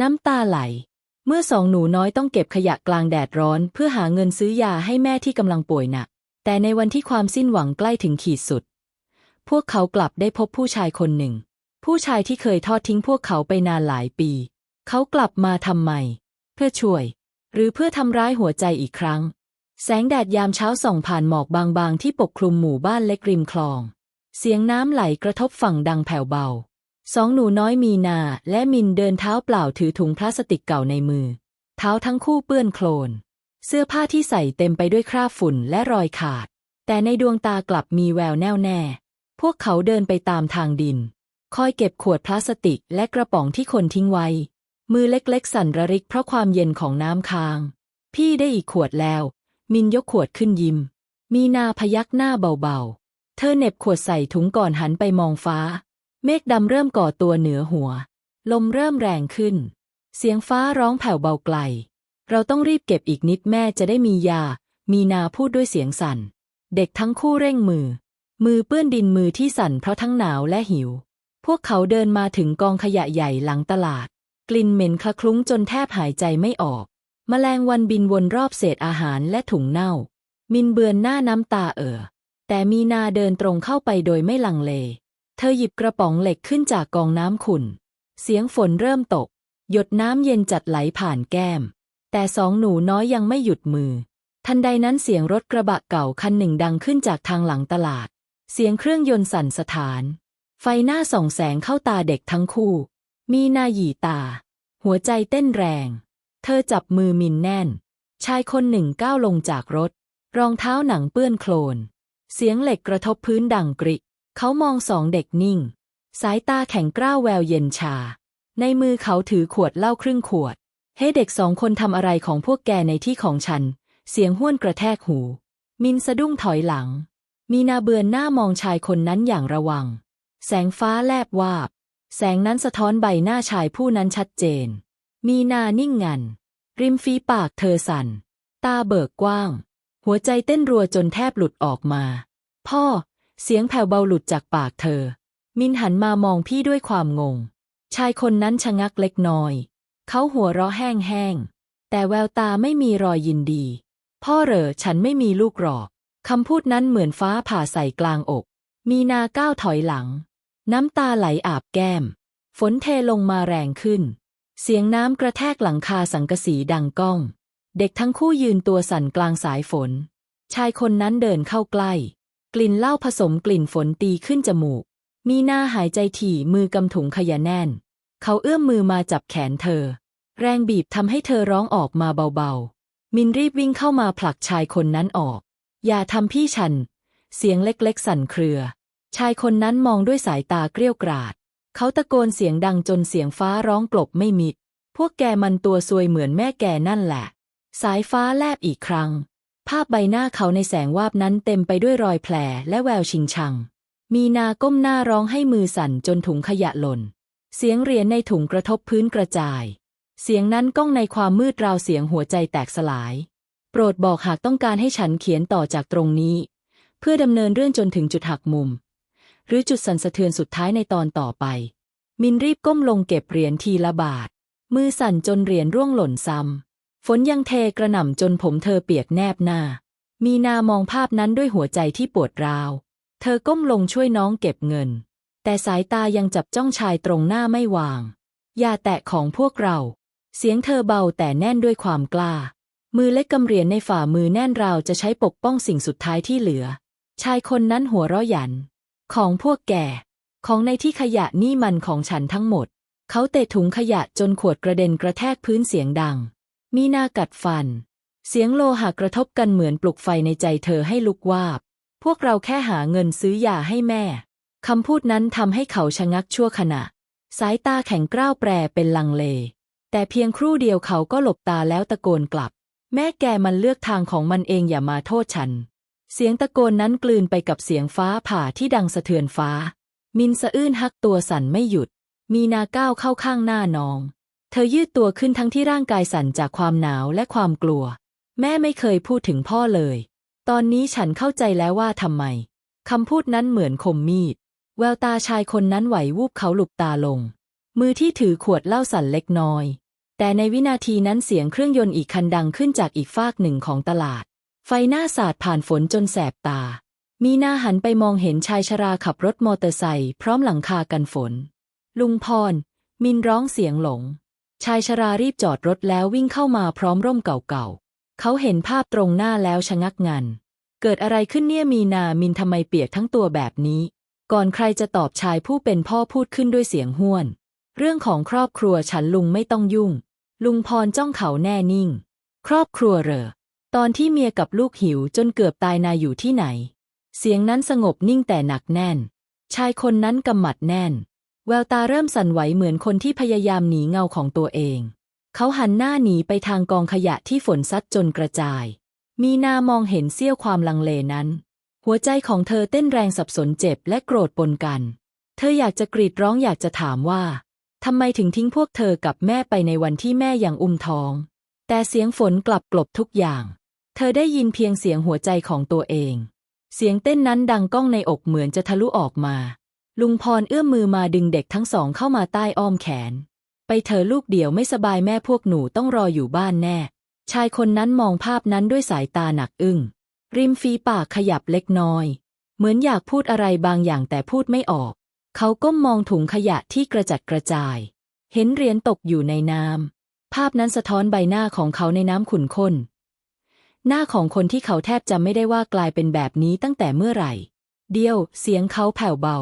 น้ำตาไหล เมื่อสองหนูน้อยต้องเก็บขยะกลางแดดร้อน เพื่อหาเงินซื้อยาให้แม่ที่กำลังป่วยหนัก แต่ในวันที่ความสิ้นหวังใกล้ถึงขีดสุด พวกเขากลับได้พบผู้ชายคนหนึ่ง ผู้ชายที่เคยทอดทิ้งพวกเขาไปนานหลายปี เขากลับมาทำไม เพื่อช่วย หรือเพื่อทำร้ายหัวใจอีกครั้ง แสงแดดยามเช้าส่องผ่านหมอกบางๆ ที่ปกคลุมหมู่บ้านเล็กริมคลอง เสียงน้ำไหลกระทบฝั่งดังแผ่วเบา สองหนูน้อยมีนาและมินเดินเท้าเปล่าถือถุงพลาสติกเก่าในมือ เท้าทั้งคู่เปื้อนโคลน เสื้อผ้าที่ใส่เต็มไปด้วยคราบฝุ่นและรอยขาด แต่ในดวงตากลับมีแววแน่วแน่ พวกเขาเดินไปตามทางดิน คอยเก็บขวดพลาสติกและกระป๋องที่คนทิ้งไว้ มือเล็กๆ สั่นระริกเพราะความเย็นของน้ำค้าง พี่ได้อีกขวดแล้ว มินยกขวดขึ้นยิ้ม มีนาพยักหน้าเบาๆ เธอเน็บขวดใส่ถุงก่อนหันไปมองฟ้า เมฆดำเริ่มก่อตัวเหนือหัว ลมเริ่มแรงขึ้น เสียงฟ้าร้องแผ่วเบาไกล เราต้องรีบเก็บอีกนิดแม่จะได้มียา มีนาพูดด้วยเสียงสั่น เด็กทั้งคู่เร่งมือ มือเปื้อนดินมือที่สั่นเพราะทั้งหนาวและหิว พวกเขาเดินมาถึงกองขยะใหญ่หลังตลาด กลิ่นเหม็นคละคลุ้งจนแทบหายใจไม่ออกแมลงวันบินวนรอบเศษอาหารและถุงเน่า มินเบือนหน้าน้ำตาเอ่อแต่มีนาเดินตรงเข้าไปโดยไม่ลังเล เธอหยิบกระป๋องเหล็กขึ้นจากกองน้ำขุ่น เสียงฝนเริ่มตก หยดน้ำเย็นจัดไหลผ่านแก้ม แต่สองหนูน้อยยังไม่หยุดมือ ทันใดนั้นเสียงรถกระบะเก่าคันหนึ่งดังขึ้นจากทางหลังตลาด เสียงเครื่องยนต์สั่นสถาน ไฟหน้าส่องแสงเข้าตาเด็กทั้งคู่ มีนาหยีตา หัวใจเต้นแรง เธอจับมือมินแน่น ชายคนหนึ่งก้าวลงจากรถ รองเท้าหนังเปื้อนโคลน เสียงเหล็กกระทบพื้นดังกริก เขามองสองเด็กนิ่ง สายตาแข็งกร้าวแววเย็นชา ในมือเขาถือขวดเหล้าครึ่งขวด เฮ้เด็กสองคนทำอะไรของพวกแกในที่ของฉัน เสียงห้วนกระแทกหู มินสะดุ้งถอยหลัง มีนาเบือนหน้ามองชายคนนั้นอย่างระวัง แสงฟ้าแลบวาบ แสงนั้นสะท้อนใบหน้าชายผู้นั้นชัดเจน มีนานิ่งงัน ริมฝีปากเธอสั่น ตาเบิกกว้าง หัวใจเต้นรัวจนแทบหลุดออกมา พ่อ เสียงแผ่วเบาหลุดจากปากเธอ มินหันมามองพี่ด้วยความงง ชายคนนั้นชะงักเล็กน้อย เขาหัวเราะแห้งๆ แต่แววตาไม่มีรอยยินดี พ่อเหรอฉันไม่มีลูกหรอกคำพูดนั้นเหมือนฟ้าผ่าใส่กลางอก มีนาก้าวถอยหลัง น้ำตาไหลอาบแก้ม ฝนเทลงมาแรงขึ้น เสียงน้ำกระแทกหลังคาสังกะสีดังก้อง เด็กทั้งคู่ยืนตัวสั่นกลางสายฝน ชายคนนั้นเดินเข้าใกล้ กลิ่นเหล้าผสมกลิ่นฝนตีขึ้นจมูก มีหน้าหายใจถี่มือกำถุงขยะแน่น เขาเอื้อมมือมาจับแขนเธอ แรงบีบทำให้เธอร้องออกมาเบาๆ มินรีบวิ่งเข้ามาผลักชายคนนั้นออก อย่าทำพี่ฉัน เสียงเล็กๆ สั่นเครือ ชายคนนั้นมองด้วยสายตาเกรี้ยวกราด เขาตะโกนเสียงดังจนเสียงฟ้าร้องกลบไม่มิด พวกแกมันตัวซวยเหมือนแม่แกนั่นแหละ สายฟ้าแลบอีกครั้ง ภาพใบหน้าเขาในแสงวาบนั้นเต็มไปด้วยรอยแผลและแววชิงชัง มีนาก้มหน้าร้องให้มือสั่นจนถุงขยะหล่น เสียงเหรียญในถุงกระทบพื้นกระจาย เสียงนั้นก้องในความมืดราวเสียงหัวใจแตกสลาย โปรดบอกหากต้องการให้ฉันเขียนต่อจากตรงนี้ เพื่อดำเนินเรื่องจนถึงจุดหักมุม หรือจุดสั่นสะเทือนสุดท้ายในตอนต่อไป มินรีบก้มลงเก็บเหรียญทีละบาท มือสั่นจนเหรียญร่วงหล่นซ้ำ ฝนยังเทกระหน่ำจนผมเธอเปียกแนบหน้า มีนามองภาพนั้นด้วยหัวใจที่ปวดร้าว เธอก้มลงช่วยน้องเก็บเงิน แต่สายตายังจับจ้องชายตรงหน้าไม่วาง อย่าแตะของพวกเรา เสียงเธอเบาแต่แน่นด้วยความกล้า มือเล็กกำเรียญในฝ่ามือแน่นราวจะใช้ปกป้องสิ่งสุดท้ายที่เหลือ ชายคนนั้นหัวเราะหยัน ของพวกแก ของในที่ขยะนี่มันของฉันทั้งหมด เขาเตะถุงขยะจนขวดกระเด็นกระแทกพื้นเสียงดัง มีนากัดฟัน เสียงโลหะกระทบกันเหมือนปลุกไฟในใจเธอให้ลุกวาบ พวกเราแค่หาเงินซื้อยาให้แม่ คำพูดนั้นทำให้เขาชะงักชั่วขณะ สายตาแข็งกร้าวแปรเป็นลังเล แต่เพียงครู่เดียวเขาก็หลบตาแล้วตะโกนกลับ แม่แกมันเลือกทางของมันเองอย่ามาโทษฉัน เสียงตะโกนนั้นกลืนไปกับเสียงฟ้าผ่าที่ดังสะเทือนฟ้า มินสะอื้นฮักตัวสั่นไม่หยุด มีนาก้าวเข้าข้างหน้าน้อง เธอยืดตัวขึ้นทั้งที่ร่างกายสั่นจากความหนาวและความกลัว แม่ไม่เคยพูดถึงพ่อเลย ตอนนี้ฉันเข้าใจแล้วว่าทำไมคำพูดนั้นเหมือนคมมีด แววตาชายคนนั้นไหววูบเขาหลุบตาลง มือที่ถือขวดเหล้าสั่นเล็กน้อย แต่ในวินาทีนั้นเสียงเครื่องยนต์อีกคันดังขึ้นจากอีกฟากหนึ่งของตลาด ไฟหน้าสาดผ่านฝนจนแสบตา มีหน้าหันไปมองเห็นชายชราขับรถมอเตอร์ไซค์พร้อมหลังคากันฝน ลุงพร มินร้องเสียงหลง ชายชรารีบจอดรถแล้ววิ่งเข้ามาพร้อมร่มเก่าๆ เขาเห็นภาพตรงหน้าแล้วชะงักงัน เกิดอะไรขึ้นเนี่ยมีนามินทำไมเปียกทั้งตัวแบบนี้ ก่อนใครจะตอบชายผู้เป็นพ่อพูดขึ้นด้วยเสียงห้วน เรื่องของครอบครัวฉันลุงไม่ต้องยุ่ง ลุงพรจ้องเขาแน่นิ่ง ครอบครัวเหรอ ตอนที่เมียกับลูกหิวจนเกือบตายนายอยู่ที่ไหน เสียงนั้นสงบนิ่งแต่หนักแน่น ชายคนนั้นกำหมัดแน่น แววตาเริ่มสั่นไหวเหมือนคนที่พยายามหนีเงาของตัวเอง เขาหันหน้าหนีไปทางกองขยะที่ฝนซัดจนกระจาย มีนามองเห็นเสี้ยวความลังเลนั้น หัวใจของเธอเต้นแรงสับสนเจ็บและโกรธปนกัน เธออยากจะกรีดร้องอยากจะถามว่าทำไมถึงทิ้งพวกเธอกับแม่ไปในวันที่แม่ยังอุ้มท้อง แต่เสียงฝนกลับกลบทุกอย่าง เธอได้ยินเพียงเสียงหัวใจของตัวเอง เสียงเต้นนั้นดังก้องในอกเหมือนจะทะลุออกมา ลุงพรเอื้อมมือมาดึงเด็กทั้งสองเข้ามาใต้อ้อมแขน ไปเธอลูกเดี่ยวไม่สบายแม่พวกหนูต้องรออยู่บ้านแน่ ชายคนนั้นมองภาพนั้นด้วยสายตาหนักอึ้ง ริมฝีปากขยับเล็กน้อย เหมือนอยากพูดอะไรบางอย่างแต่พูดไม่ออก เขาก้มมองถุงขยะที่กระจัดกระจาย เห็นเหรียญตกอยู่ในน้ำภาพนั้นสะท้อนใบหน้าของเขาในน้ำขุ่นข้น หน้าของคนที่เขาแทบจำไม่ได้ว่ากลายเป็นแบบนี้ตั้งแต่เมื่อไหร่ เดียว เสียงเขาแผ่วเบา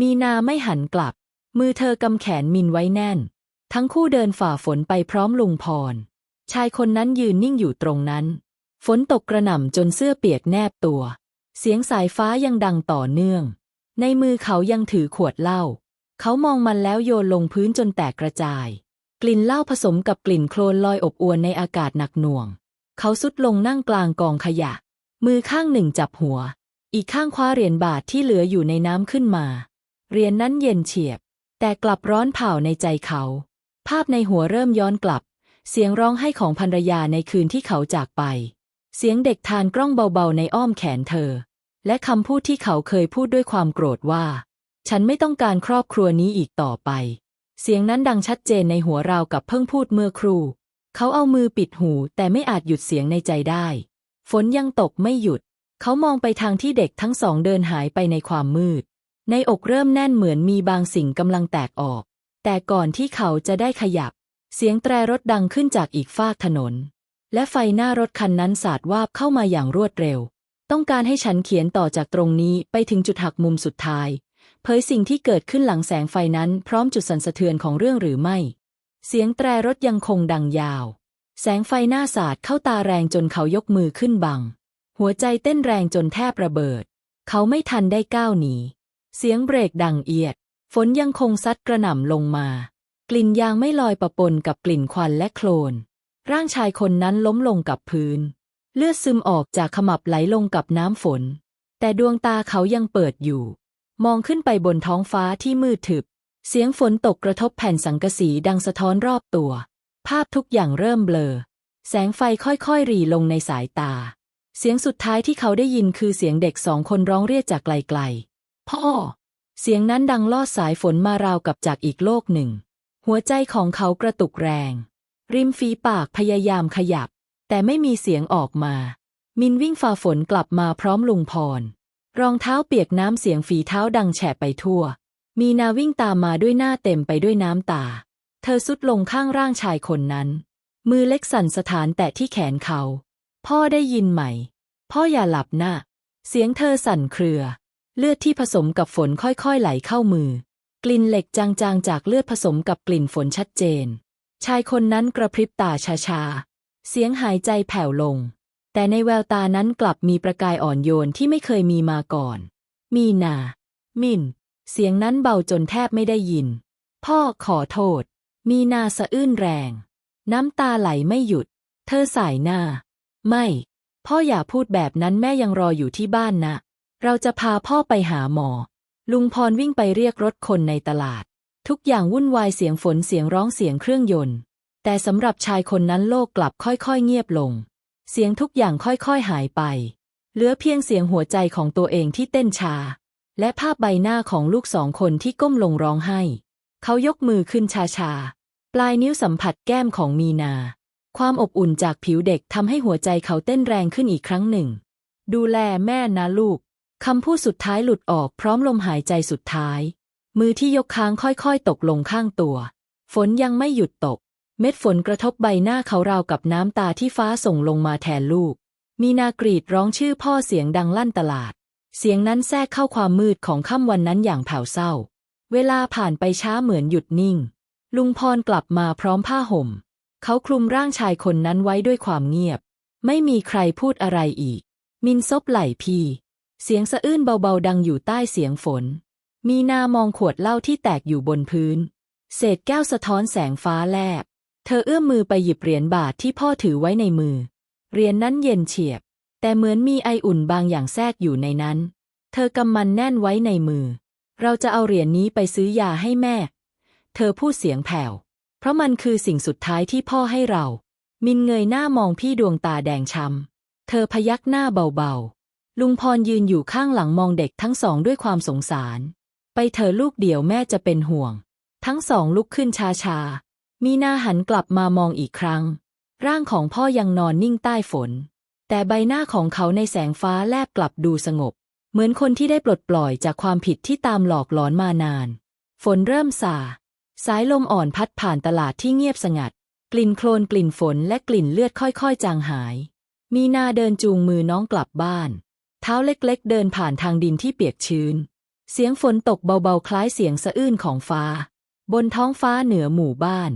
มีนาไม่หันกลับ มือเธอกำแขนมินไว้แน่น ทั้งคู่เดินฝ่าฝนไปพร้อมลุงพร ชายคนนั้นยืนนิ่งอยู่ตรงนั้น ฝนตกกระหน่ำจนเสื้อเปียกแนบตัว เสียงสายฟ้ายังดังต่อเนื่อง ในมือเขายังถือขวดเหล้า เขามองมันแล้วโยนลงพื้นจนแตกกระจาย กลิ่นเหล้าผสมกับกลิ่นโคลนลอยอบอวนในอากาศหนักหน่วง เขาสุดลงนั่งกลางกองขยะ มือข้างหนึ่งจับหัว อีกข้างคว้าเหรียญบาทที่เหลืออยู่ในน้ำขึ้นมา เหรียญนนั้นเย็นเฉียบ แต่กลับร้อนเผาในใจเขา ภาพในหัวเริ่มย้อนกลับ เสียงร้องไห้ของภรรยาในคืนที่เขาจากไป เสียงเด็กทานกล้องเบาๆในอ้อมแขนเธอ และคำพูดที่เขาเคยพูดด้วยความโกรธว่า ฉันไม่ต้องการครอบครัวนี้อีกต่อไป เสียงนั้นดังชัดเจนในหัวเรากับเพิ่งพูดเมื่อครู่ เขาเอามือปิดหูแต่ไม่อาจหยุดเสียงในใจได้ ฝนยังตกไม่หยุด เขามองไปทางที่เด็กทั้งสองเดินหายไปในความมืด ในอกเริ่มแน่นเหมือนมีบางสิ่งกำลังแตกออก แต่ก่อนที่เขาจะได้ขยับ เสียงแตรรถดังขึ้นจากอีกฟากถนน และไฟหน้ารถคันนั้นสาดวาบเข้ามาอย่างรวดเร็ว ต้องการให้ฉันเขียนต่อจากตรงนี้ไปถึงจุดหักมุมสุดท้าย เผยสิ่งที่เกิดขึ้นหลังแสงไฟนั้นพร้อมจุดสั่นสะเทือนของเรื่องหรือไม่ เสียงแตรรถยังคงดังยาว แสงไฟหน้าสาดเข้าตาแรงจนเขายกมือขึ้นบัง หัวใจเต้นแรงจนแทบระเบิด เขาไม่ทันได้ก้าวหนี เสียงเบรกดังเอียด ฝนยังคงซัดกระหน่ำลงมา กลิ่นยางไม่ลอยประปนกับกลิ่นควันและโคลน ร่างชายคนนั้นล้มลงกับพื้น เลือดซึมออกจากขมับไหลลงกับน้ำฝน แต่ดวงตาเขายังเปิดอยู่ มองขึ้นไปบนท้องฟ้าที่มืดทึบ เสียงฝนตกกระทบแผ่นสังกะสีดังสะท้อนรอบตัว ภาพทุกอย่างเริ่มเบลอ แสงไฟค่อยๆ รีลงในสายตา เสียงสุดท้ายที่เขาได้ยินคือเสียงเด็กสองคนร้องเรียกจากไกลๆ พ่อ เสียงนั้นดังลอดสายฝนมาราวกับจากอีกโลกหนึ่ง หัวใจของเขากระตุกแรง ริมฝีปากพยายามขยับ แต่ไม่มีเสียงออกมา มินวิ่งฝ่าฝนกลับมาพร้อมลุงพร รองเท้าเปียกน้ำเสียงฝีเท้าดังแฉะไปทั่ว มีนาวิ่งตามมาด้วยหน้าเต็มไปด้วยน้ำตา เธอสุดลงข้างร่างชายคนนั้น มือเล็กสั่นสถานแตะที่แขนเขา พ่อได้ยินไหม พ่ออย่าหลับนะเสียงเธอสั่นเครือ เลือดที่ผสมกับฝนค่อยๆไหลเข้ามือ กลิ่นเหล็กจางๆ จากเลือดผสมกับกลิ่นฝนชัดเจน ชายคนนั้นกระพริบตาชาๆ เสียงหายใจแผ่วลง แต่ในแววตานั้นกลับมีประกายอ่อนโยนที่ไม่เคยมีมาก่อน มีนา มิน เสียงนั้นเบาจนแทบไม่ได้ยิน พ่อขอโทษ มีนาสะอื้นแรง น้ำตาไหลไม่หยุด เธอสายหน้า ไม่ พ่ออย่าพูดแบบนั้นแม่ยังรออยู่ที่บ้านนะ เราจะพาพ่อไปหาหมอ ลุงพรวิ่งไปเรียกรถคนในตลาด ทุกอย่างวุ่นวายเสียงฝนเสียงร้องเสียงเครื่องยนต์ แต่สำหรับชายคนนั้นโลกกลับค่อยๆ เงียบลง เสียงทุกอย่างค่อยๆหายไป เหลือเพียงเสียงหัวใจของตัวเองที่เต้นชา และภาพใบหน้าของลูกสองคนที่ก้มลงร้องไห้ เขายกมือขึ้นชาๆ ปลายนิ้วสัมผัสแก้มของมีนา ความอบอุ่นจากผิวเด็กทำให้หัวใจเขาเต้นแรงขึ้นอีกครั้งหนึ่ง ดูแลแม่นะลูก คำพูดสุดท้ายหลุดออกพร้อมลมหายใจสุดท้าย มือที่ยกค้างค่อยๆ ตกลงข้างตัว ฝนยังไม่หยุดตก เม็ดฝนกระทบใบหน้าเขาราวกับน้ำตาที่ฟ้าส่งลงมาแทนลูก มีนากรีดร้องชื่อพ่อเสียงดังลั่นตลาด เสียงนั้นแทรกเข้าความมืดของค่ำวันนั้นอย่างแผ่วเศร้า เวลาผ่านไปช้าเหมือนหยุดนิ่ง ลุงพรกลับมาพร้อมผ้าห่ม เขาคลุมร่างชายคนนั้นไว้ด้วยความเงียบ ไม่มีใครพูดอะไรอีก มินซบไหล่พี่ เสียงสะอื้นเบาๆ ดังอยู่ใต้เสียงฝน มีนามองขวดเหล้าที่แตกอยู่บนพื้น เศษแก้วสะท้อนแสงฟ้าแลบ เธอเอื้อมมือไปหยิบเหรียญบาทที่พ่อถือไว้ในมือ เหรียญนนั้นเย็นเฉียบ แต่เหมือนมีไออุ่นบางอย่างแทรกอยู่ในนั้น เธอกำมันแน่นไว้ในมือ เราจะเอาเหรียญนนี้ไปซื้อยาให้แม่ เธอพูดเสียงแผ่ว เพราะมันคือสิ่งสุดท้ายที่พ่อให้เรา มินเงยหน้ามองพี่ดวงตาแดงช้ำ เธอพยักหน้าเบาๆ ลุงพรยืนอยู่ข้างหลังมองเด็กทั้งสองด้วยความสงสาร ไปเธอลูกเดียวแม่จะเป็นห่วง ทั้งสองลุกขึ้นช้าๆมีนาหันกลับมามองอีกครั้ง ร่างของพ่อยังนอนนิ่งใต้ฝน แต่ใบหน้าของเขาในแสงฟ้าแลบกลับดูสงบ เหมือนคนที่ได้ปลดปล่อยจากความผิดที่ตามหลอกหลอนมานาน ฝนเริ่มสาสายลมอ่อนพัดผ่านตลาดที่เงียบสงัด กลิ่นโคลนกลิ่นฝนและกลิ่นเลือดค่อยๆ จางหาย มีนาเดินจูงมือน้องกลับบ้าน เท้าเล็กๆ เดินผ่านทางดินที่เปียกชื้น เสียงฝนตกเบาๆ คล้ายเสียงสะอื้นของฟ้า บนท้องฟ้าเหนือหมู่บ้าน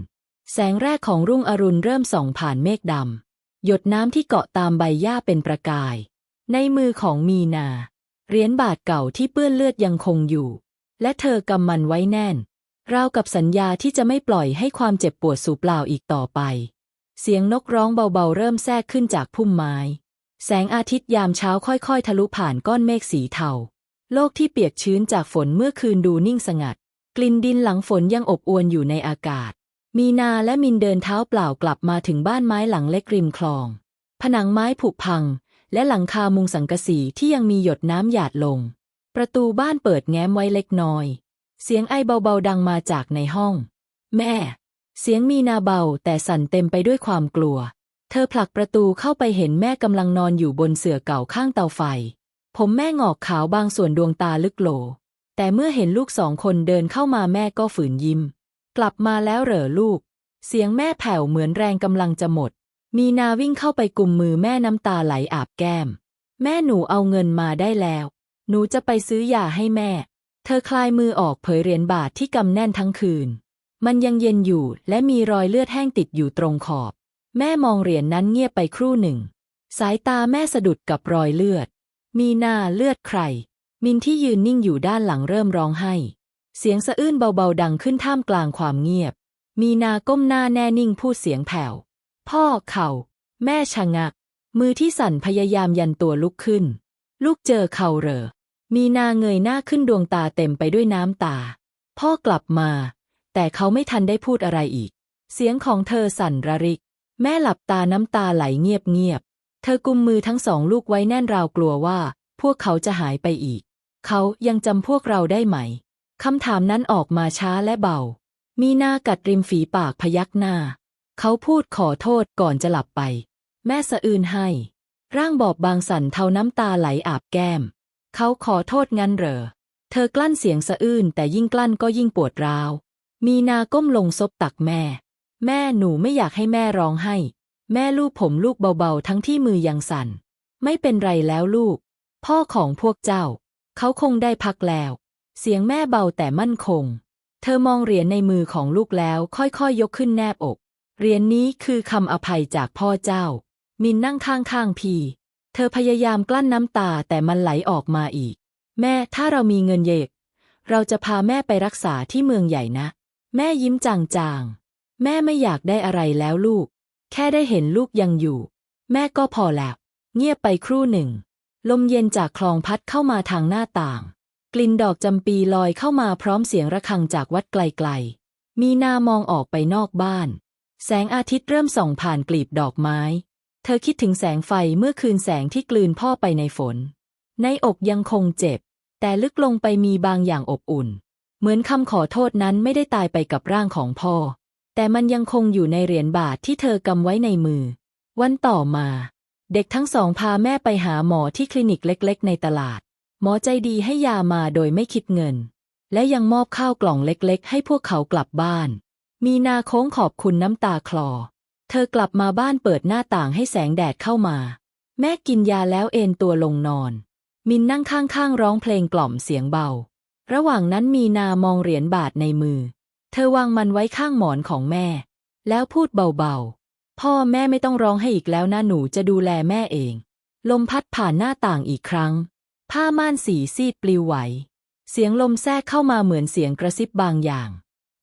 แสงแรกของรุ่งอรุณเริ่มส่องผ่านเมฆดำ หยดน้ำที่เกาะตามใบหญ้าเป็นประกาย ในมือของมีนา เหรียญบาทเก่าที่เปื้อนเลือดยังคงอยู่ และเธอกำมันไว้แน่น ราวกับสัญญาที่จะไม่ปล่อยให้ความเจ็บปวดสูญเปล่าอีกต่อไป เสียงนกร้องเบาๆ เริ่มแทรกขึ้นจากพุ่มไม้ แสงอาทิตย์ยามเช้าค่อยๆ ทะลุผ่านก้อนเมฆสีเทา โลกที่เปียกชื้นจากฝนเมื่อคืนดูนิ่งสงัด กลิ่นดินหลังฝนยังอบอวนอยู่ในอากาศ มีนาและมินเดินเท้าเปล่ากลับมาถึงบ้านไม้หลังเล็กริมคลอง ผนังไม้ผุพัง และหลังคามุงสังกะสีที่ยังมีหยดน้ำหยาดลง ประตูบ้านเปิดแง้มไว้เล็กน้อย เสียงไอเบาๆดังมาจากในห้อง แม่ เสียงมีนาเบาแต่สั่นเต็มไปด้วยความกลัว เธอผลักประตูเข้าไปเห็นแม่กำลังนอนอยู่บนเสื่อเก่าข้างเตาไฟ ผมแม่งอกขาวบางส่วนดวงตาลึกโหล แต่เมื่อเห็นลูกสองคนเดินเข้ามาแม่ก็ฝืนยิ้ม กลับมาแล้วเหรอลูก เสียงแม่แผ่วเหมือนแรงกำลังจะหมด มีนาวิ่งเข้าไปกุมมือแม่น้ำตาไหลอาบแก้ม แม่หนูเอาเงินมาได้แล้ว หนูจะไปซื้อยาให้แม่ เธอคลายมือออกเผยเหรียญบาทที่กำแน่นทั้งคืน มันยังเย็นอยู่และมีรอยเลือดแห้งติดอยู่ตรงขอบ แม่มองเหรียญนนั้นเงียบไปครู่หนึ่ง สายตาแม่สะดุดกับรอยเลือด มีหน้าเลือดใคร มินที่ยืนนิ่งอยู่ด้านหลังเริ่มร้องไห้ เสียงสะอื้นเบาๆดังขึ้นท่ามกลางความเงียบ มีนาก้มหน้าแน่นิ่งพูดเสียงแผ่ว พ่อเขา่าแม่ชะงัก มือที่สั่นพยายามยันตัวลุกขึ้น ลูกเจอเขาเหรอ มีนาเงยหน้าขึ้นดวงตาเต็มไปด้วยน้ำตา พ่อกลับมา แต่เขาไม่ทันได้พูดอะไรอีก เสียงของเธอสั่นระริก แม่หลับตาน้ำตาไหลเงียบๆเธอกุมมือทั้งสองลูกไว้แน่นราวกลัวว่า พวกเขาจะหายไปอีก เขายังจำพวกเราได้ไหม คำถามนั้นออกมาช้าและเบา มีหน้ากัดริมฝีปากพยักหน้า เขาพูดขอโทษก่อนจะหลับไป แม่สะอื้นให้ ร่างบอบบางสั่นเทาน้ำตาไหลอาบแก้ม เขาขอโทษงั้นเหรอ เธอกลั้นเสียงสะอื้นแต่ยิ่งกลั้นก็ยิ่งปวดร้าว มีนาก้มลงซบตักแม่ แม่หนูไม่อยากให้แม่ร้องไห้ แม่ลูบผมลูกเบาๆ ทั้งที่มือยังสั่น ไม่เป็นไรแล้วลูก พ่อของพวกเจ้า เขาคงได้พักแล้ว เสียงแม่เบาแต่มั่นคง เธอมองเหรียญในมือของลูกแล้วค่อยๆยยกขึ้นแนบอก เหรียญนนี้คือคำอภัยจากพ่อเจ้า มินนั่งข้างๆพีเธอพยายามกลั้นน้ำตาแต่มันไหลออกมาอีก แม่ถ้าเรามีเงินเยก เราจะพาแม่ไปรักษาที่เมืองใหญ่นะ แม่ยิ้มจางๆ แม่ไม่อยากได้อะไรแล้วลูก แค่ได้เห็นลูกยังอยู่ แม่ก็พอแล้ว เงียบไปครู่หนึ่ง ลมเย็นจากคลองพัดเข้ามาทางหน้าต่าง กลิ่นดอกจำปีลอยเข้ามาพร้อมเสียงระฆังจากวัดไกลๆ มีนามองออกไปนอกบ้าน แสงอาทิตย์เริ่มส่องผ่านกลีบดอกไม้ เธอคิดถึงแสงไฟเมื่อคืนแสงที่กลืนพ่อไปในฝน ในอกยังคงเจ็บ แต่ลึกลงไปมีบางอย่างอบอุ่น เหมือนคำขอโทษนั้นไม่ได้ตายไปกับร่างของพ่อ แต่มันยังคงอยู่ในเหรียญบาทที่เธอกำไว้ในมือ วันต่อมา เด็กทั้งสองพาแม่ไปหาหมอที่คลินิกเล็ก ๆ ในตลาด หมอใจดีให้ยามาโดยไม่คิดเงิน และยังมอบข้าวกล่องเล็ก ๆ ให้พวกเขากลับบ้าน มีนาโค้งขอบคุณน้ำตาคลอ เธอกลับมาบ้านเปิดหน้าต่างให้แสงแดดเข้ามา แม่กินยาแล้วเอนตัวลงนอน มินนั่งข้างๆร้องเพลงกล่อมเสียงเบา ระหว่างนั้นมีนามองเหรียญบาทในมือ ธอวางมันไว้ข้างหมอนของแม่ แล้วพูดเบาๆ พ่อแม่ไม่ต้องร้องให้อีกแล้วนะหนูจะดูแลแม่เอง ลมพัดผ่านหน้าต่างอีกครั้ง ผ้าม่านสีซีดปลิวไหว เสียงลมแทรกเข้ามาเหมือนเสียงกระซิบบางอย่าง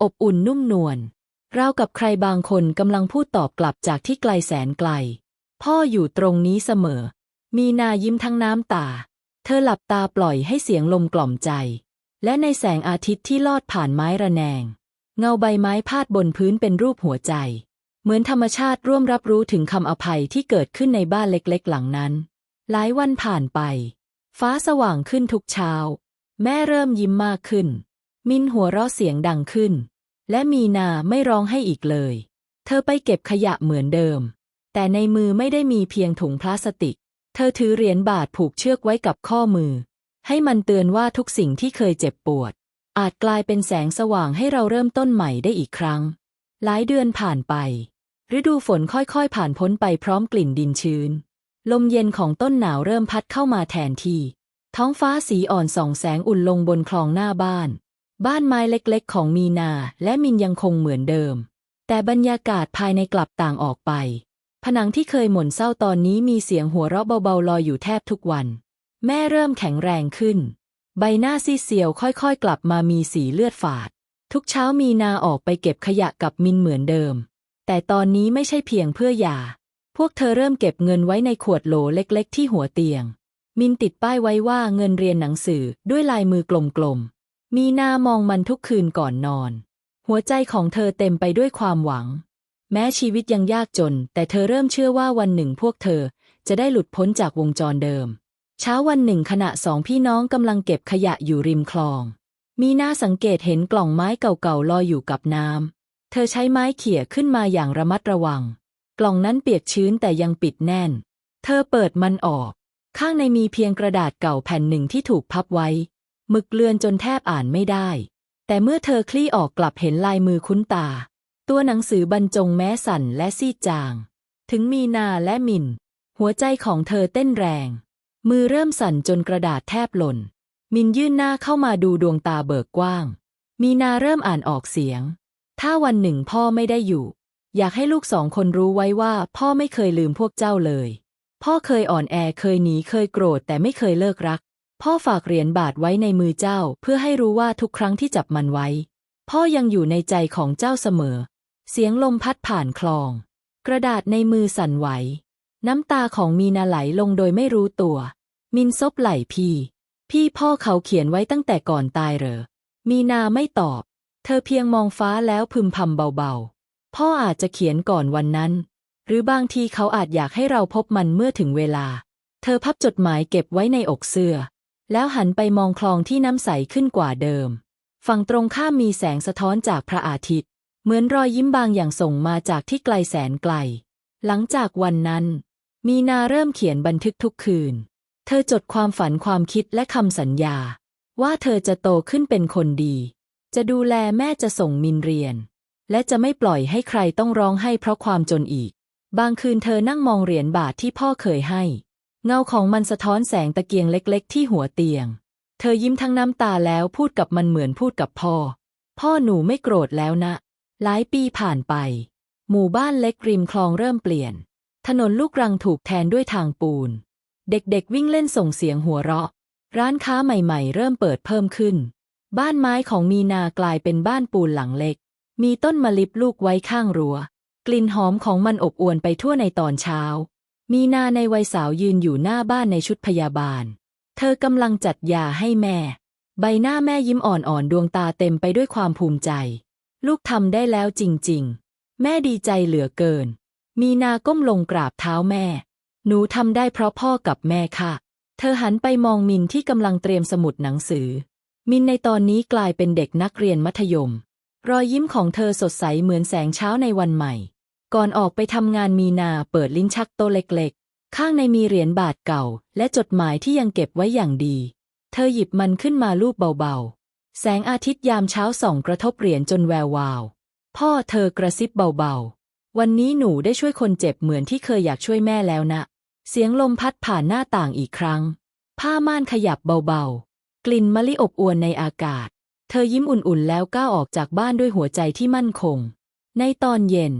อบอุ่นนุ่มนวลราวกับใครบางคนกำลังพูดตอบกลับจากที่ไกลแสนไกล พ่ออยู่ตรงนี้เสมอ มีนายิ้มทั้งน้ำตา เธอหลับตาปล่อยให้เสียงลมกล่อมใจ และในแสงอาทิตย์ที่ลอดผ่านไม้ระแนง เงาใบไม้พาดบนพื้นเป็นรูปหัวใจ เหมือนธรรมชาติร่วมรับรู้ถึงคำอภัยที่เกิดขึ้นในบ้านเล็กๆ หลังนั้น หลายวันผ่านไป ฟ้าสว่างขึ้นทุกเช้า แม่เริ่มยิ้มมากขึ้น มินหัวเราะเสียงดังขึ้น และมีนาไม่ร้องให้อีกเลย เธอไปเก็บขยะเหมือนเดิม แต่ในมือไม่ได้มีเพียงถุงพลาสติก เธอถือเหรียญบาทผูกเชือกไว้กับข้อมือ ให้มันเตือนว่าทุกสิ่งที่เคยเจ็บปวด อาจกลายเป็นแสงสว่างให้เราเริ่มต้นใหม่ได้อีกครั้ง หลายเดือนผ่านไป ฤดูฝนค่อยๆ ผ่านพ้นไปพร้อมกลิ่นดินชื้น ลมเย็นของต้นหนาวเริ่มพัดเข้ามาแทนที่ ท้องฟ้าสีอ่อนส่องแสงอุ่นลงบนคลองหน้าบ้าน บ้านไม้เล็กๆ ของมีนาและมินยังคงเหมือนเดิม แต่บรรยากาศภายในกลับต่างออกไป ผนังที่เคยหม่นเศร้าตอนนี้มีเสียงหัวเราะเบาๆลอยอยู่แทบทุกวัน แม่เริ่มแข็งแรงขึ้น ใบหน้าซีเซียวค่อยๆ กลับมามีสีเลือดฝาด ทุกเช้ามีนาออกไปเก็บขยะกับมินเหมือนเดิม แต่ตอนนี้ไม่ใช่เพียงเพื่อยา พวกเธอเริ่มเก็บเงินไว้ในขวดโหลเล็กๆ ที่หัวเตียง มินติดป้ายไว้ว่าเงินเรียนหนังสือด้วยลายมือกลมๆ มีนามองมันทุกคืนก่อนนอน หัวใจของเธอเต็มไปด้วยความหวัง แม้ชีวิตยังยากจน แต่เธอเริ่มเชื่อว่าวันหนึ่งพวกเธอจะได้หลุดพ้นจากวงจรเดิม เช้าวันหนึ่งขณะสองพี่น้องกำลังเก็บขยะอยู่ริมคลอง มีนาสังเกตเห็นกล่องไม้เก่าๆลอยอยู่กับน้ำ เธอใช้ไม้เขี่ยขึ้นมาอย่างระมัดระวัง กล่องนั้นเปียกชื้นแต่ยังปิดแน่น เธอเปิดมันออก ข้างในมีเพียงกระดาษเก่าแผ่นหนึ่งที่ถูกพับไว้ มึกเลือนจนแทบอ่านไม่ได้ แต่เมื่อเธอคลี่ออกกลับเห็นลายมือคุ้นตา ตัวหนังสือบรรจงแม้สั่นและซีดจาง ถึงมีนาและมิน หัวใจของเธอเต้นแรง มือเริ่มสั่นจนกระดาษแทบหล่น มินยื่นหน้าเข้ามาดูดวงตาเบิกกว้าง มีนาเริ่มอ่านออกเสียง ถ้าวันหนึ่งพ่อไม่ได้อยู่ อยากให้ลูกสองคนรู้ไว้ว่าพ่อไม่เคยลืมพวกเจ้าเลย พ่อเคยอ่อนแอเคยหนีเคยโกรธแต่ไม่เคยเลิกรัก พ่อฝากเหรียญบาทไว้ในมือเจ้าเพื่อให้รู้ว่าทุกครั้งที่จับมันไว้ พ่อยังอยู่ในใจของเจ้าเสมอ เสียงลมพัดผ่านคลอง กระดาษในมือสั่นไหว น้ำตาของมีนาไหลลงโดยไม่รู้ตัว มินซบไหล่พี่ พี่พ่อเขาเขียนไว้ตั้งแต่ก่อนตายเหรอ มีนาไม่ตอบ เธอเพียงมองฟ้าแล้วพึมพำเบาๆ พ่ออาจจะเขียนก่อนวันนั้น หรือบางทีเขาอาจอยากให้เราพบมันเมื่อถึงเวลา เธอพับจดหมายเก็บไว้ในอกเสื้อ แล้วหันไปมองคลองที่น้ำใสขึ้นกว่าเดิม ฝั่งตรงข้ามมีแสงสะท้อนจากพระอาทิตย์ เหมือนรอยยิ้มบางอย่างส่งมาจากที่ไกลแสนไกล หลังจากวันนั้น มีนาเริ่มเขียนบันทึกทุกคืน เธอจดความฝันความคิดและคำสัญญา ว่าเธอจะโตขึ้นเป็นคนดี จะดูแลแม่จะส่งมินเรียน และจะไม่ปล่อยให้ใครต้องร้องไห้เพราะความจนอีก บางคืนเธอนั่งมองเหรียญบาทที่พ่อเคยให้ เงาของมันสะท้อนแสงตะเกียงเล็กๆ ที่หัวเตียง เธอยิ้มทั้งน้ำตาแล้วพูดกับมันเหมือนพูดกับพ่อ พ่อหนูไม่โกรธแล้วนะ หลายปีผ่านไป หมู่บ้านเล็กริมคลองเริ่มเปลี่ยน ถนนลูกรังถูกแทนด้วยทางปูน เด็กๆวิ่งเล่นส่งเสียงหัวเราะ ร้านค้าใหม่ๆ เริ่มเปิดเพิ่มขึ้น บ้านไม้ของมีนากลายเป็นบ้านปูนหลังเล็ก มีต้นมะลิลูกไว้ข้างรัว้ว กลิ่นหอมของมันอบอวนไปทั่วในตอนเช้า มีนาในวัยสาวยืนอยู่หน้าบ้านในชุดพยาบาล เธอกำลังจัดยาให้แม่ ใบหน้าแม่ยิ้มอ่อนๆดวงตาเต็มไปด้วยความภูมิใจ ลูกทำได้แล้วจริงๆ แม่ดีใจเหลือเกิน มีนาก้มลงกราบเท้าแม่ หนูทำได้เพราะพ่อกับแม่ค่ะ เธอหันไปมองมินที่กำลังเตรียมสมุดหนังสือ มินในตอนนี้กลายเป็นเด็กนักเรียนมัธยม รอยยิ้มของเธอสดใสเหมือนแสงเช้าในวันใหม่ ก่อนออกไปทำงานมีนาเปิดลิ้นชักโตเล็กๆ ข้างในมีเหรียญบาทเก่า และจดหมายที่ยังเก็บไว้อย่างดี เธอหยิบมันขึ้นมาลูบเบาๆ แสงอาทิตย์ยามเช้าส่องกระทบเหรียญจนแวววาว พ่อเธอกระซิบเบาๆ วันนี้หนูได้ช่วยคนเจ็บเหมือนที่เคยอยากช่วยแม่แล้วนะ เสียงลมพัดผ่านหน้าต่างอีกครั้ง ผ้าม่านขยับเบาๆ กลิ่นมะลิอบอวนในอากาศ เธอยิ้มอุ่นๆแล้วก้าวออกจากบ้านด้วยหัวใจที่มั่นคง ในตอนเย็น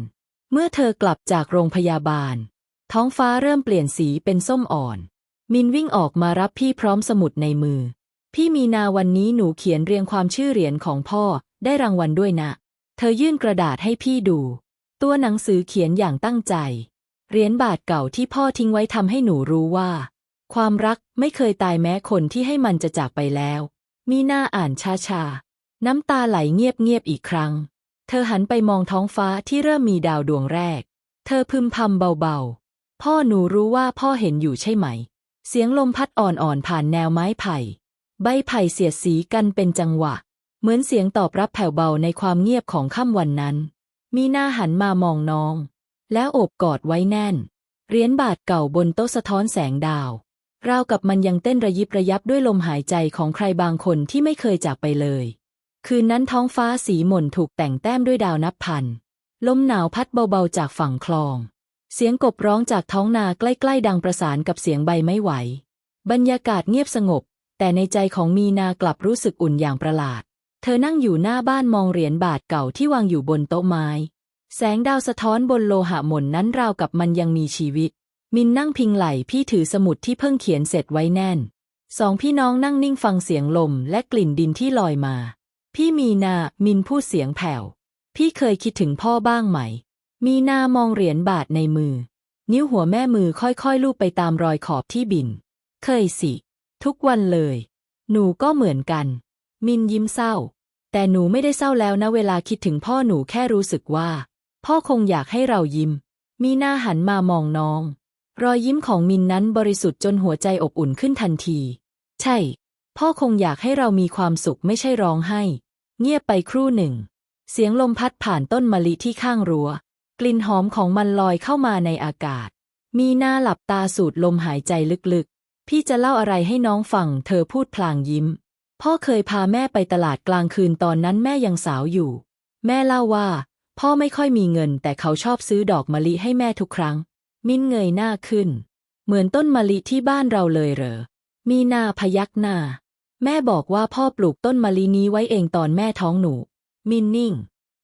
เมื่อเธอกลับจากโรงพยาบาล ท้องฟ้าเริ่มเปลี่ยนสีเป็นส้มอ่อน มินวิ่งออกมารับพี่พร้อมสมุดในมือ พี่มีนาวันนี้หนูเขียนเรียงความชื่อเหรียญของพ่อได้รางวัลด้วยนะ เธอยื่นกระดาษให้พี่ดู ตัวหนังสือเขียนอย่างตั้งใจ เหรียญบาทเก่าที่พ่อทิ้งไว้ทำให้หนูรู้ว่า ความรักไม่เคยตายแม้คนที่ให้มันจะจากไปแล้ว มีหน้าอ่านช้าๆ น้ำตาไหลเงียบๆอีกครั้ง เธอหันไปมองท้องฟ้าที่เริ่มมีดาวดวงแรก เธอพึมพำเบาๆ พ่อหนูรู้ว่าพ่อเห็นอยู่ใช่ไหม เสียงลมพัดอ่อนๆผ่านแนวไม้ไผ่ ใบไผ่เสียดสีกันเป็นจังหวะ เหมือนเสียงตอบรับแผ่วเบาในความเงียบของค่ำวันนั้น มีหน้าหันมามองน้อง แล้วโอบกอดไว้แน่น เหรียญบาทเก่าบนโต๊ะสะท้อนแสงดาว ราวกับมันยังเต้นระยิบระยับด้วยลมหายใจของใครบางคนที่ไม่เคยจากไปเลย คืนนั้นท้องฟ้าสีหม่นถูกแต่งแต้มด้วยดาวนับพัน ลมหนาวพัดเบาๆจากฝั่งคลอง เสียงกบร้องจากท้องนาใกล้ๆดังประสานกับเสียงใบไม้ไหว บรรยากาศเงียบสงบ แต่ในใจของมีนากลับรู้สึกอุ่นอย่างประหลาด เธอนั่งอยู่หน้าบ้านมองเหรียญบาทเก่าที่วางอยู่บนโต๊ะไม้ แสงดาวสะท้อนบนโลหะหม่นนั้นราวกับมันยังมีชีวิต มินนั่งพิงไหล่พี่ถือสมุดที่เพิ่งเขียนเสร็จไว้แน่น สองพี่น้องนั่งนิ่งฟังเสียงลมและกลิ่นดินที่ลอยมา พี่มีนา มินพูดเสียงแผ่ว พี่เคยคิดถึงพ่อบ้างไหม มีนามองเหรียญบาทในมือ นิ้วหัวแม่มือค่อยๆลูบไปตามรอยขอบที่บิน เคยสิ ทุกวันเลย หนูก็เหมือนกัน มินยิ้มเศร้า แต่หนูไม่ได้เศร้าแล้วนะเวลาคิดถึงพ่อหนูแค่รู้สึกว่า พ่อคงอยากให้เรายิ้ม มีหน้าหันมามองน้อง รอยยิ้มของมินนั้นบริสุทธิ์จนหัวใจอบอุ่นขึ้นทันที ใช่ พ่อคงอยากให้เรามีความสุขไม่ใช่ร้องไห้ เงียบไปครู่หนึ่ง เสียงลมพัดผ่านต้นมะลิที่ข้างรัว้ว กลิ่นหอมของมันลอยเข้ามาในอากาศ มีหน้าหลับตาสูดลมหายใจลึกๆ พี่จะเล่าอะไรให้น้องฟัง เธอพูดพลางยิ้ม พ่อเคยพาแม่ไปตลาดกลางคืนตอนนั้นแม่ยังสาวอยู่ แม่เล่าว่า พ่อไม่ค่อยมีเงิน แต่เขาชอบซื้อดอกมะลิให้แม่ทุกครั้ง มิ้นเงยหน้าขึ้น เหมือนต้นมะลิที่บ้านเราเลยเหรอ มีหน้าพยักหน้า แม่บอกว่าพ่อปลูกต้นมะลินี้ไว้เองตอนแม่ท้องหนู มินนิ่ง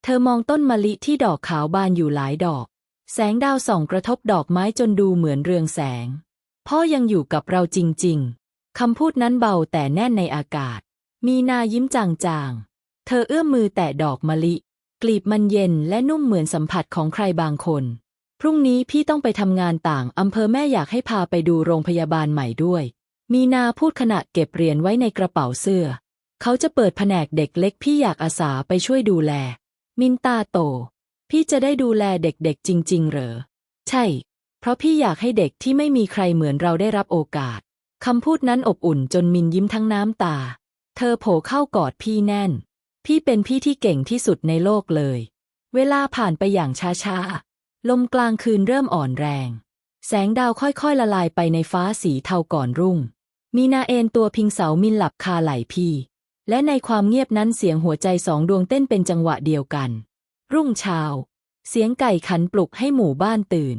เธอมองต้นมะลิที่ดอกขาวบานอยู่หลายดอก แสงดาวส่องกระทบดอกไม้จนดูเหมือนเรืองแสง พ่อยังอยู่กับเราจริง ๆคำพูดนั้นเบาแต่แน่นในอากาศ มีนายิ้มจางๆ เธอเอื้อมมือแตะดอกมะลิ กลีบมันเย็นและนุ่มเหมือนสัมผัสของใครบางคน พรุ่งนี้พี่ต้องไปทำงานต่างอำเภอแม่อยากให้พาไปดูโรงพยาบาลใหม่ด้วย มีนาพูดขณะเก็บเหรียญไว้ในกระเป๋าเสื้อ เขาจะเปิดแผนกเด็กเล็กพี่อยากอาสาไปช่วยดูแล มินตาโต พี่จะได้ดูแลเด็กๆจริง ๆ เหรอ ใช่ เพราะพี่อยากให้เด็กที่ไม่มีใครเหมือนเราได้รับโอกาสคำพูดนั้นอบอุ่นจนมินยิ้มทั้งน้ำตา เธอโผล่เข้ากอดพี่แน่น พี่เป็นพี่ที่เก่งที่สุดในโลกเลย เวลาผ่านไปอย่างช้าๆ ลมกลางคืนเริ่มอ่อนแรง แสงดาวค่อยๆละลายไปในฟ้าสีเทาก่อนรุ่ง มีนาเอนตัวพิงเสามินหลับคาไหลพี่ และในความเงียบนั้นเสียงหัวใจสองดวงเต้นเป็นจังหวะเดียวกัน รุ่งเช้า เสียงไก่ขันปลุกให้หมู่บ้านตื่น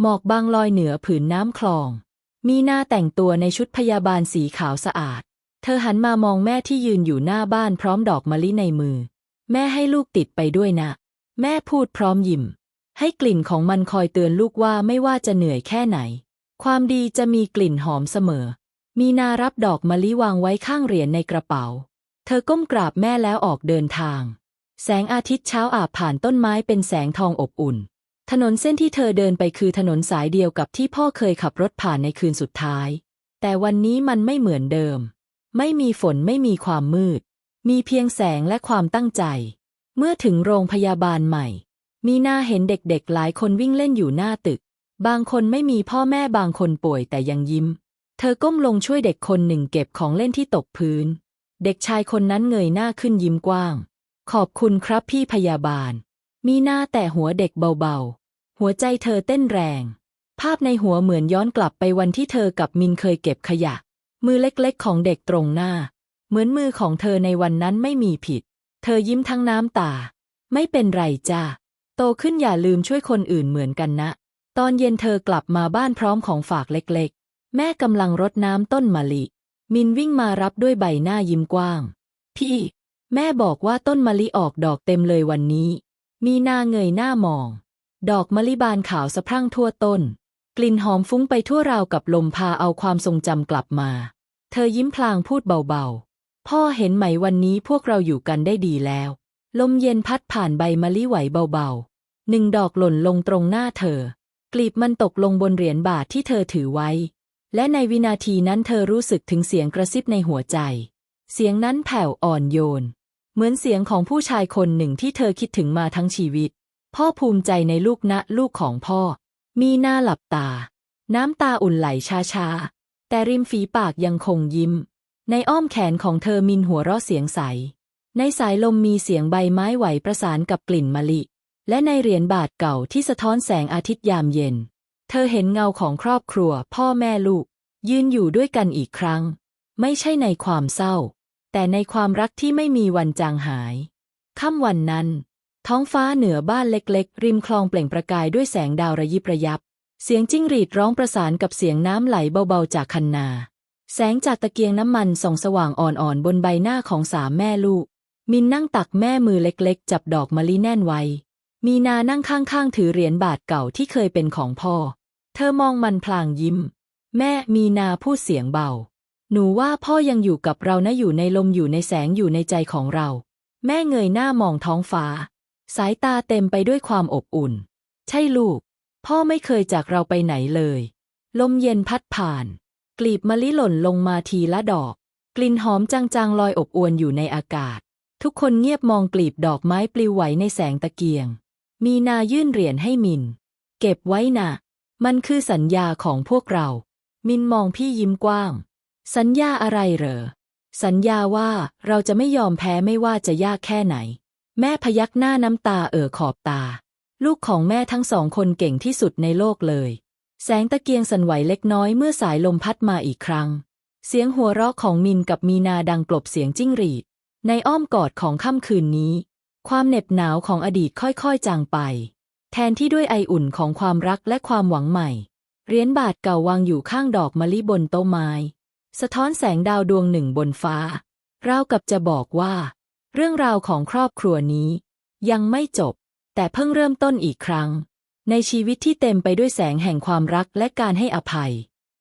หมอกบางลอยเหนือผืนน้ำคลอง มีนาแต่งตัวในชุดพยาบาลสีขาวสะอาด ธอหันมามองแม่ที่ยืนอยู่หน้าบ้านพร้อมดอกมะลิในมือ แม่ให้ลูกติดไปด้วยนะ แม่พูดพร้อมยิ้ม ให้กลิ่นของมันคอยเตือนลูกว่าไม่ว่าจะเหนื่อยแค่ไหน ความดีจะมีกลิ่นหอมเสมอ มีนารับดอกมะลิวางไว้ข้างเหรียญในกระเป๋า เธอก้มกราบแม่แล้วออกเดินทาง แสงอาทิตย์เช้าอาบผ่านต้นไม้เป็นแสงทองอบอุ่น ถนนเส้นที่เธอเดินไปคือถนนสายเดียวกับที่พ่อเคยขับรถผ่านในคืนสุดท้าย แต่วันนี้มันไม่เหมือนเดิม ไม่มีฝนไม่มีความมืด มีเพียงแสงและความตั้งใจ เมื่อถึงโรงพยาบาลใหม่ มีหน้าเห็นเด็กๆ หลายคนวิ่งเล่นอยู่หน้าตึก บางคนไม่มีพ่อแม่บางคนป่วยแต่ยังยิ้ม เธอก้มลงช่วยเด็กคนหนึ่งเก็บของเล่นที่ตกพื้น เด็กชายคนนั้นเงยหน้าขึ้นยิ้มกว้าง ขอบคุณครับพี่พยาบาล มีหน้าแต่หัวเด็กเบาๆ หัวใจเธอเต้นแรง ภาพในหัวเหมือนย้อนกลับไปวันที่เธอกับมินเคยเก็บขยะ มือเล็กๆ ของเด็กตรงหน้า เหมือนมือของเธอในวันนั้นไม่มีผิด เธอยิ้มทั้งน้ำตา ไม่เป็นไรจ้าโตขึ้นอย่าลืมช่วยคนอื่นเหมือนกันนะ ตอนเย็นเธอกลับมาบ้านพร้อมของฝากเล็กๆ แม่กำลังรดน้ำต้นมะลิ มินวิ่งมารับด้วยใบหน้ายิ้มกว้าง พี่ แม่บอกว่าต้นมะลิออกดอกเต็มเลยวันนี้ มีนาเงยหน้ามอง ดอกมะลิบานขาวสะพรั่งทั่วต้น ลิ่นหอมฟุ้งไปทั่วราวกับลมพาเอาความทรงจำกลับมา เธอยิ้มพลางพูดเบาๆ พ่อเห็นไหมวันนี้พวกเราอยู่กันได้ดีแล้ว ลมเย็นพัดผ่านใบมะลิไหวเบาๆ หนึ่งดอกหล่นลงตรงหน้าเธอ กลีบมันตกลงบนเหรียญบาทที่เธอถือไว้ และในวินาทีนั้นเธอรู้สึกถึงเสียงกระซิบในหัวใจ เสียงนั้นแผ่วอ่อนโยน เหมือนเสียงของผู้ชายคนหนึ่งที่เธอคิดถึงมาทั้งชีวิต พ่อภูมิใจในลูกนะลูกของพ่อ มีหน้าหลับตา น้ำตาอุ่นไหลช้าๆ แต่ริมฝีปากยังคงยิ้ม ในอ้อมแขนของเธอมินหัวเราะเสียงใส ในสายลมมีเสียงใบไม้ไหวประสานกับกลิ่นมะลิ และในเหรียญบาทเก่าที่สะท้อนแสงอาทิตย์ยามเย็น เธอเห็นเงาของครอบครัว พ่อแม่ลูก ยืนอยู่ด้วยกันอีกครั้ง ไม่ใช่ในความเศร้า แต่ในความรักที่ไม่มีวันจางหายค่ำวันนั้น ท้องฟ้าเหนือบ้านเล็กๆ ริมคลองเปล่งประกายด้วยแสงดาวระยิบระยับ เสียงจิ้งหรีดร้องประสานกับเสียงน้ำไหลเบาๆจากคันนา แสงจากตะเกียงน้ำมันส่องสว่างอ่อนๆ บนใบหน้าของสามแม่ลูก มินนั่งตักแม่มือเล็กๆ จับดอกมะลิแน่นไว้ มีนานั่งข้างๆ ถือเหรียญบาทเก่าที่เคยเป็นของพ่อ เธอมองมันพลางยิ้ม แม่มีนาพูดเสียงเบา หนูว่าพ่อยังอยู่กับเรานะอยู่ในลมอยู่ในแสงอยู่ในใจของเรา แม่เงยหน้ามองท้องฟ้า สายตาเต็มไปด้วยความอบอุ่น ใช่ลูก พ่อไม่เคยจากเราไปไหนเลย ลมเย็นพัดผ่าน กลีบมะลิหล่นลงมาทีละดอก กลิ่นหอมจางๆลอยอบอวนอยู่ในอากาศ ทุกคนเงียบมองกลีบดอกไม้ปลิวไหวในแสงตะเกียง มีนายื่นเหรียญให้มิน เก็บไว้นะ มันคือสัญญาของพวกเรา มินมองพี่ยิ้มกว้าง สัญญาอะไรเหรอ สัญญาว่าเราจะไม่ยอมแพ้ไม่ว่าจะยากแค่ไหน แม่พยักหน้าน้ำตาเอ่อขอบตา ลูกของแม่ทั้งสองคนเก่งที่สุดในโลกเลย แสงตะเกียงสั่นไหวเล็กน้อยเมื่อสายลมพัดมาอีกครั้ง เสียงหัวเราะของมินกับมีนาดังกลบเสียงจิ้งหรีด ในอ้อมกอดของค่ำคืนนี้ ความเหน็บหนาวของอดีตค่อยๆจางไป แทนที่ด้วยไออุ่นของความรักและความหวังใหม่เหรียญบาทเก่าวางอยู่ข้างดอกมะลิบนโต๊ะไม้ สะท้อนแสงดาวดวงหนึ่งบนฟ้าราวกับจะบอกว่า เรื่องราวของครอบครัวนี้ ยังไม่จบ แต่เพิ่งเริ่มต้นอีกครั้ง ในชีวิตที่เต็มไปด้วยแสงแห่งความรักและการให้อภัย